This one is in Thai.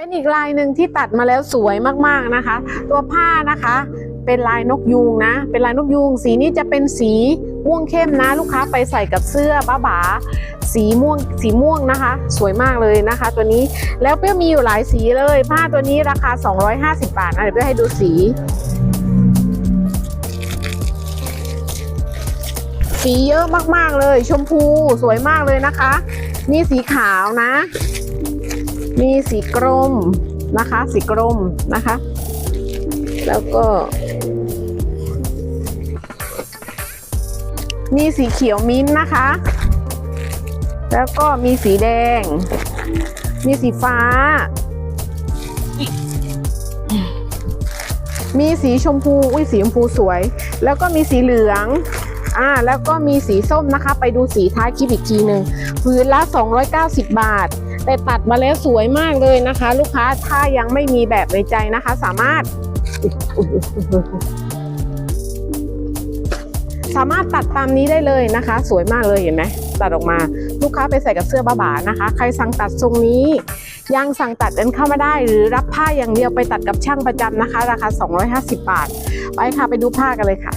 เป็นอีกลายหนึ่งที่ตัดมาแล้วสวยมากๆนะคะ ตัวผ้านะคะ เป็นลายนกยูงนะ เป็นลายนกยูง สีนี้จะเป็นสีม่วงเข้มนะ ลูกค้าไปใส่กับเสื้อบ้าบาสีม่วงสีม่วงนะคะ สวยมากเลยนะคะ ตัวนี้แล้วเปรี้ยมีอยู่หลายสีเลย ผ้าตัวนี้ราคา 250 บาทนะเดี๋ยวเปรี้ยให้ดูสีสีเยอะมากๆเลย ชมพูสวยมากเลยนะคะ มีสีขาวนะ มีสีกรมนะคะ สีกรมนะคะ แล้วก็ มีสีเขียวมิ้นนะคะ แล้วก็มีสีแดง มีสีฟ้า มีสีชมพู อุ้ยสีชมพูสวย แล้วก็มีสีเหลือง อ่าแล้วก็มีสีส้มนะคะ ไปดูสีท้ายคลิปอีกทีหนึ่งพื้นละ 290 บาท แต่ตัดมาแล้วสวยมากเลยนะคะ ลูกค้าถ้ายังไม่มีแบบในใจนะคะ สามารถ สามารถตัดตามนี้ได้เลยนะคะ สวยมากเลยเห็นไหมตัดออกมา ลูกค้าไปใส่กับเสื้อบ้าบานะคะ ใครสั่งตัดทรงนี้ยังสั่งตัดกันเข้ามาได้ หรือรับผ้าอย่างเดียวไปตัดกับช่างประจำนะคะ ราคา 250 บาท ไปค่ะไปดูผ้ากันเลยค่ะ